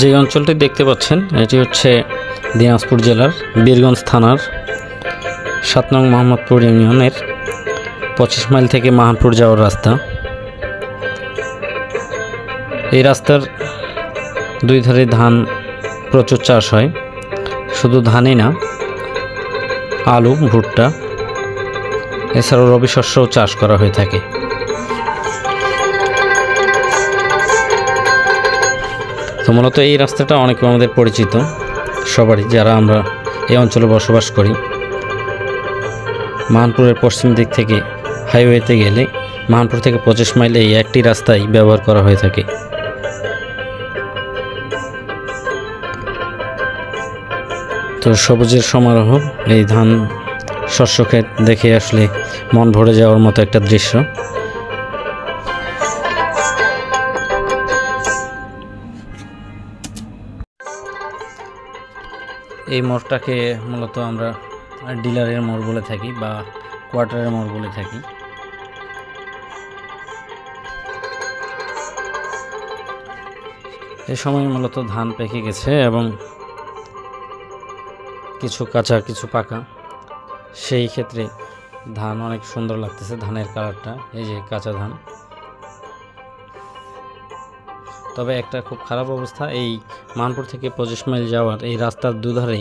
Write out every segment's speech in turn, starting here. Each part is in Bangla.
যে অঞ্চলটি দেখতে পাচ্ছেন, এটি হচ্ছে দিনাজপুর জেলার বীরগঞ্জ থানার সাত নং মোহাম্মদপুর ইউনিয়নের পঁচিশ মাইল থেকে মাহানপুর যাওয়ার রাস্তা। এই রাস্তার দুই ধারে ধান প্রচুর চাষ হয়। শুধু ধানই না, আলু, ভুট্টা, এছাড়াও রবি শস্যও চাষ করা হয়ে থাকে। তো মূলত এই রাস্তাটা অনেক আমাদের পরিচিত। সবারই যারা আমরা এই অঞ্চলে বসবাস করি। মাহানপুরের পশ্চিম দিক থেকে হাইওয়েতে গেলে মাহানপুর থেকে পঁচিশ মাইল এই একটি রাস্তাই ব্যবহার করা হয়ে থাকে। তো সবুজের সমারোহ, এই ধান শস্য ক্ষেত দেখে আসলে মন ভরে যাওয়ার মতো একটা দৃশ্য। এই মোড়টাকে মূলত আমরা ডিলারের মোড় বলে থাকি বা কোয়ার্টারের মোড় বলে থাকি। এই সময় মূলত ধান পেকে গেছে এবং কিছু কাঁচা, কিছু পাকা। সেই ক্ষেত্রে ধান অনেক সুন্দর লাগতেছে, ধানের কালারটা, এই যে কাঁচা ধান। তবে একটা খুব খারাপ অবস্থা, এই মানপুর থেকে পঁচিশ মাইল যাওয়ার এই রাস্তার দুধারে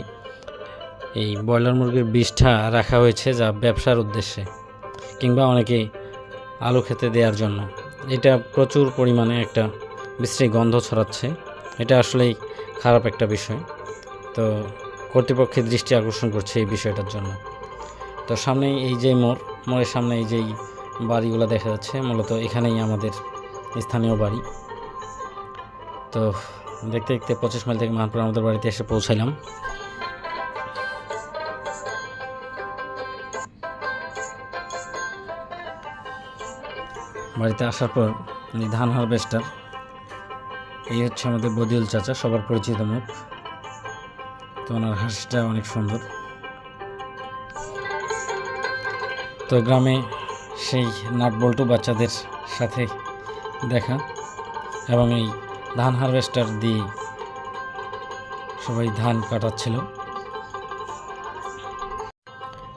এই ব্রয়লার মুরগির বিষটা রাখা হয়েছে যা ব্যবসার উদ্দেশ্যে কিংবা অনেকে আলু খেতে দেওয়ার জন্য। এটা প্রচুর পরিমাণে একটা বিশ্রী গন্ধ ছড়াচ্ছে। এটা আসলেই খারাপ একটা বিষয়। তো কর্তৃপক্ষের দৃষ্টি আকর্ষণ করছে এই বিষয়টার জন্য। তো সামনেই এই যে মোড়, মোড়ের সামনে এই যেই বাড়িগুলো দেখা যাচ্ছে, মূলত এখানেই আমাদের স্থানীয় বাড়ি। তো দেখতে দেখতে পঁচিশ মাইল থেকে মানপুর আমাদের বাড়িতে এসে পৌঁছাইলাম। বাড়িতে আসার পর ধান হারভেস্টার, এই হচ্ছে আমাদের বদিউল চাচা, সবার পরিচিত মুখ। তো ওনার হাসিটা অনেক সুন্দর। তো গ্রামে সেই নাট বল্টু বাচ্চাদের সাথে দেখা এবং এই ধান হারভেস্টার দিয়ে সবাই ধান কাটাচ্ছিল।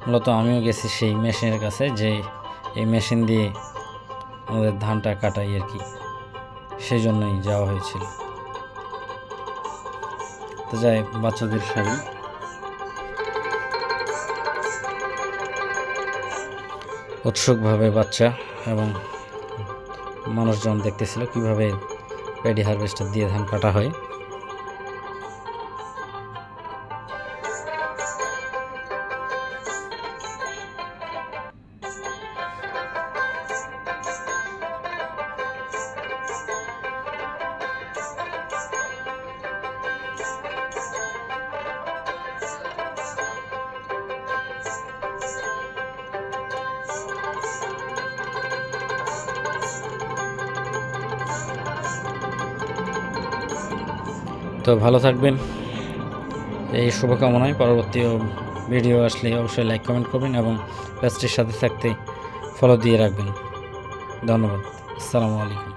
মূলত আমিও গেছি সেই মেশিনের কাছে যে এই মেশিন দিয়ে আমাদের ধানটা কাটাই আর কি। সেই জন্যই যাওয়া হয়েছিল। তো যাই বাচ্চাদের শাড়ি উৎসুকভাবে বাচ্চা এবং মানুষজন দেখতেছিল কীভাবে প্যাডি হারভেস্টার দিয়ে ধান কাটা হয়। তো ভালো থাকবেন। এই শুভকামনায় পরবর্তী ভিডিও আসলে অবশ্যই লাইক কমেন্ট করবেন এবং পেজটির সাথে থাকতে ফলো দিয়ে রাখবেন। ধন্যবাদ। আসসালামু আলাইকুম।